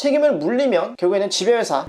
책임을 물리면 결국에는 지배회사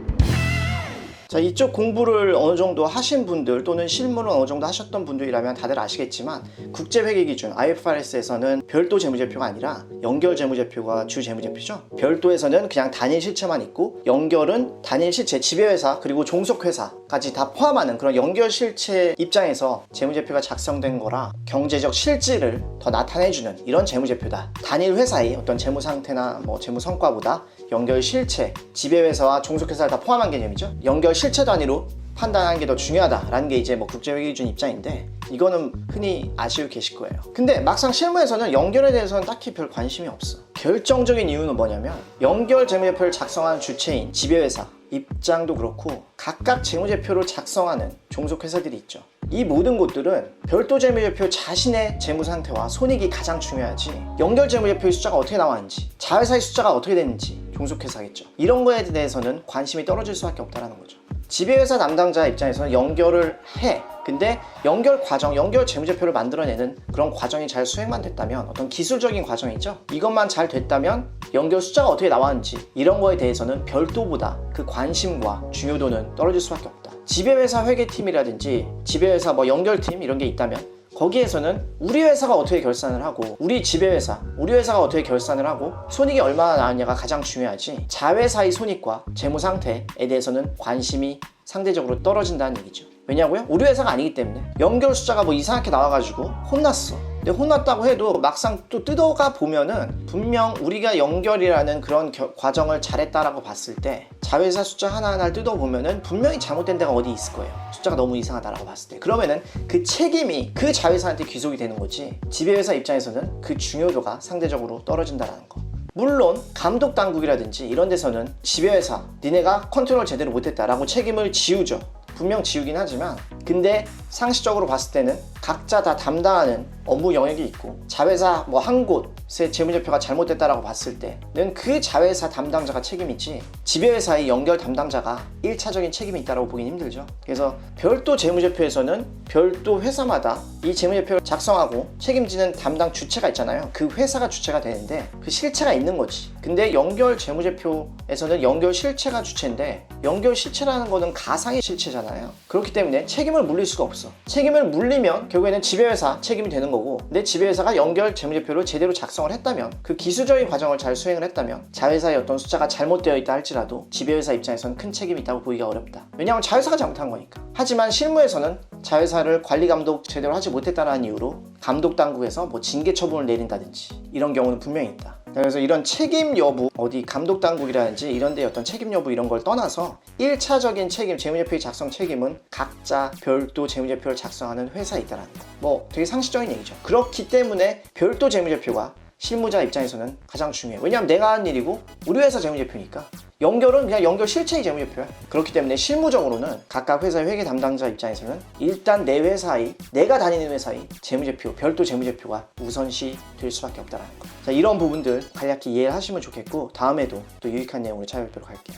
자 이쪽 공부를 어느 정도 하신 분들 또는 실무를 어느 정도 하셨던 분들이라면 다들 아시겠지만 국제회계 기준 IFRS에서는 별도 재무제표가 아니라 연결 재무제표가 주 재무제표죠 별도에서는 그냥 단일 실체만 있고 연결은 단일 실체 지배회사 그리고 종속회사까지 다 포함하는 그런 연결 실체 입장에서 재무제표가 작성된 거라 경제적 실질을 더 나타내주는 이런 재무제표다 단일 회사의 어떤 재무 상태나 뭐 재무 성과보다 연결 실체, 지배회사와 종속회사를 다 포함한 개념이죠. 연결 실체 단위로 판단하는 게 더 중요하다라는 게 이제 뭐 국제회계기준 입장인데 이거는 흔히 아시고 계실 거예요. 근데 막상 실무에서는 연결에 대해서는 딱히 별 관심이 없어. 결정적인 이유는 뭐냐면 연결 재무제표를 작성한 주체인 지배회사 입장도 그렇고 각각 재무제표를 작성하는 종속회사들이 있죠. 이 모든 곳들은 별도 재무제표 자신의 재무 상태와 손익이 가장 중요하지 연결 재무제표의 숫자가 어떻게 나왔는지 자회사의 숫자가 어떻게 됐는지 종속회사겠죠. 이런 거에 대해서는 관심이 떨어질 수밖에 없다는 거죠. 지배회사 담당자 입장에서는 연결을 해. 근데 연결 과정, 연결 재무제표를 만들어내는 그런 과정이 잘 수행만 됐다면 어떤 기술적인 과정이죠. 이것만 잘 됐다면 연결 숫자가 어떻게 나왔는지 이런 거에 대해서는 별도보다 그 관심과 중요도는 떨어질 수밖에 없다. 지배회사 회계팀이라든지 지배회사 뭐 연결팀 이런 게 있다면 거기에서는 우리 회사가 어떻게 결산을 하고 우리 지배회사, 우리 회사가 어떻게 결산을 하고 손익이 얼마나 나왔냐가 가장 중요하지 자회사의 손익과 재무 상태에 대해서는 관심이 상대적으로 떨어진다는 얘기죠. 왜냐고요? 우리 회사가 아니기 때문에 연결 숫자가 뭐 이상하게 나와가지고 혼났어. 근데 혼났다고 해도 막상 또 뜯어가 보면은 분명 우리가 연결이라는 그런 겨- 과정을 잘했다라고 봤을 때 자회사 숫자 하나하나를 뜯어보면은 분명히 잘못된 데가 어디 있을 거예요. 숫자가 너무 이상하다라고 봤을 때. 그러면은 그 책임이 그 자회사한테 귀속이 되는 거지. 지배회사 입장에서는 그 중요도가 상대적으로 떨어진다라는 거. 물론 감독 당국이라든지 이런 데서는 지배회사 니네가 컨트롤 제대로 못했다라고 책임을 지우죠. 분명 지우긴 하지만 근데 상식적으로 봤을 때는 각자 다 담당하는 업무 영역이 있고 자회사 뭐 한 곳의 재무제표가 잘못됐다라고 봤을 때는 그 자회사 담당자가 책임이지 지배회사의 연결 담당자가 1차적인 책임이 있다고 보긴 힘들죠. 그래서 별도 재무제표에서는 별도 회사마다 이 재무제표를 작성하고 책임지는 담당 주체가 있잖아요. 그 회사가 주체가 되는데 그 실체가 있는 거지. 근데 연결 재무제표에서는 연결 실체가 주체인데 연결 실체라는 거는 가상의 실체잖아요. 그렇기 때문에 책임 을 물릴 수가 없어. 책임을 물리면 결국에는 지배회사 책임이 되는 거고 내 지배회사가 연결 재무제표를 제대로 작성을 했다면 그 기술적인 과정을 잘 수행을 했다면 자회사의 어떤 숫자가 잘못되어 있다 할지라도 지배회사 입장에서는 큰 책임이 있다고 보기가 어렵다. 왜냐하면 자회사가 잘못한 거니까. 하지만 실무에서는 자회사를 관리 감독 제대로 하지 못했다는 이유로 감독 당국에서 뭐 징계 처분을 내린다든지 이런 경우는 분명히 있다. 그래서 이런 책임 여부, 어디 감독 당국이라든지 이런 데 어떤 책임 여부 이런 걸 떠나서 1차적인 책임, 재무제표의 작성 책임은 각자 별도 재무제표를 작성하는 회사에 있다라는 거. 뭐 되게 상식적인 얘기죠. 그렇기 때문에 별도 재무제표가 실무자 입장에서는 가장 중요해요. 왜냐하면 내가 하는 일이고 우리 회사 재무제표니까 연결은 그냥 연결 실체의 재무제표야. 그렇기 때문에 실무적으로는 각각 회사의 회계 담당자 입장에서는 일단 내 회사의 내가 다니는 회사의 재무제표, 별도 재무제표가 우선시 될 수밖에 없다라는 거. 자 이런 부분들 간략히 이해하시면 좋겠고 다음에도 또 유익한 내용으로 찾아뵙도록 할게요.